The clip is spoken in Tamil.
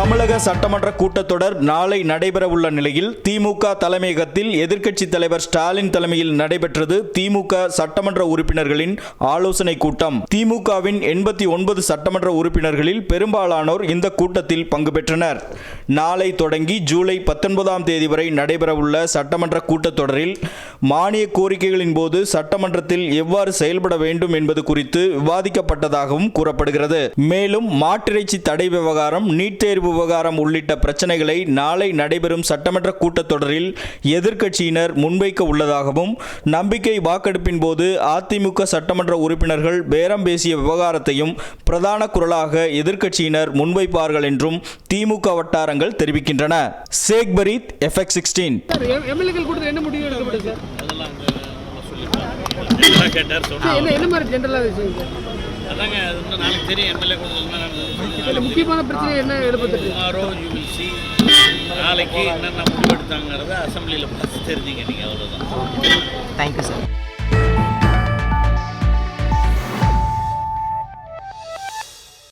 தமிழக சட்டமன்ற கூட்டத்தொடர் நாளை நடைபெறவுள்ள நிலையில் திமுக தலைமையகத்தில் எதிர்க்கட்சித் தலைவர் ஸ்டாலின் தலைமையில் நடைபெற்றது திமுக சட்டமன்ற உறுப்பினர்களின் ஆலோசனை கூட்டம். திமுகவின் எண்பத்தி ஒன்பது சட்டமன்ற உறுப்பினர்களில் பெரும்பாலானோர் இந்த கூட்டத்தில் பங்கு பெற்றனர். நாளை தொடங்கி ஜூலை பத்தொன்பதாம் தேதி வரை நடைபெறவுள்ள சட்டமன்ற கூட்டத்தொடரில் மானிய கோரிக்கைகளின் போது சட்டமன்றத்தில் எவ்வாறு செயல்பட வேண்டும் என்பது குறித்து விவாதிக்கப்பட்டதாகவும் கூறப்படுகிறது. மேலும் மாட்டிறைச்சி தடை விவகாரம் நீட் தேர்வு விவகாரம் உள்ளிட்ட பிரச்சனைகளை நாளை நடைபெறும் சட்டமன்ற கூட்டத்தொடரில் எதிர்க்கட்சியினர் முன்வைக்க உள்ளதாகவும் நம்பிக்கை வாக்கெடுப்பின் போது அதிமுக சட்டமன்ற உறுப்பினர்கள் பேரம் பேசிய விவகாரத்தையும் பிரதான குரலாக எதிர்க்கட்சியினர் முன்வைப்பார்கள் என்றும் திமுக வட்டாரங்கள் தெரிவிக்கின்றன. Sheikh Farid FX sixteen. என்ன கேட்டார் என்ன மாதிரி ஜென்ரலாக அதாங்க அது இன்னும் நாளைக்கு தெரியும். எம்எல்ஏ கொடுத்ததுன்னா இல்லை முக்கியமான பிரச்சனை என்ன எடுப்பது டுமாரோ யூ வில் சி நாளைக்கு என்னென்ன முடிவு எடுத்தாங்கிறத அசம்பிளியில் பார்த்து தெரிஞ்சுங்க நீங்கள் அவ்வளோதான் தேங்க்யூ சார்